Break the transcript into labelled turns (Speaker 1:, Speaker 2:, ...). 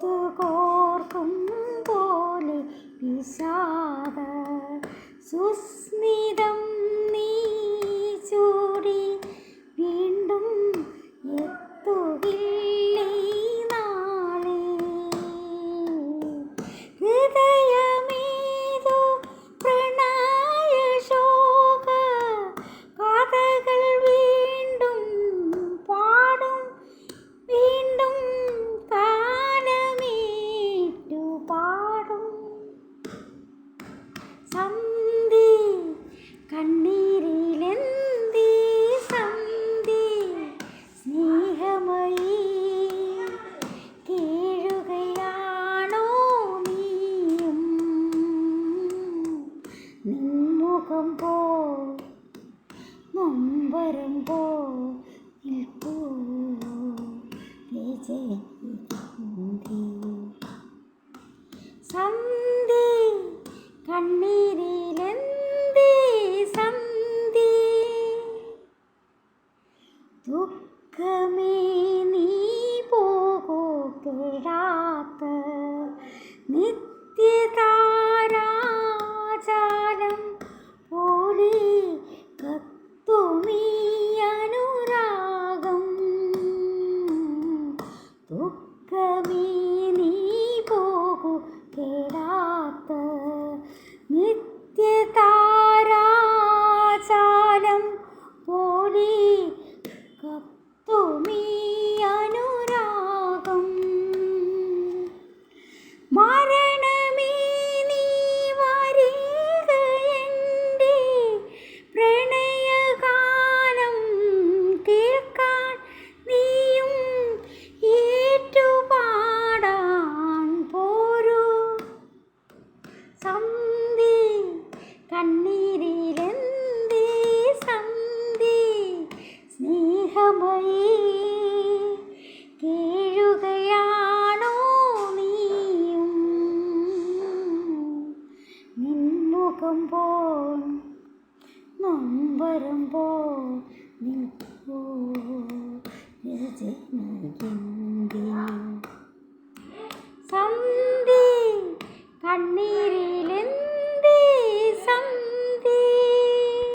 Speaker 1: മുത്തുകോർക്കും പോലെ വിഷാദ സുസ്മിതം നിൻമുഖം പോ. നമ്പരം പോ. നിൽപ്പൂ രജനികന്തി സന്ധി കണ്ണീരിലെന്തി സന്ധി ദുഃഖമേ നീ പോകൂ നിത്യതാരാജാലം കണ്ണീരിലെന്തേ സന്ധി സ്നേഹമയീ കേഴുകയാണോ നീയും? നിൻമുഖം പോൽ നൊമ്പരുമ്പോൾ നിൽക്കൂ സന്ധി കണ്ണീർ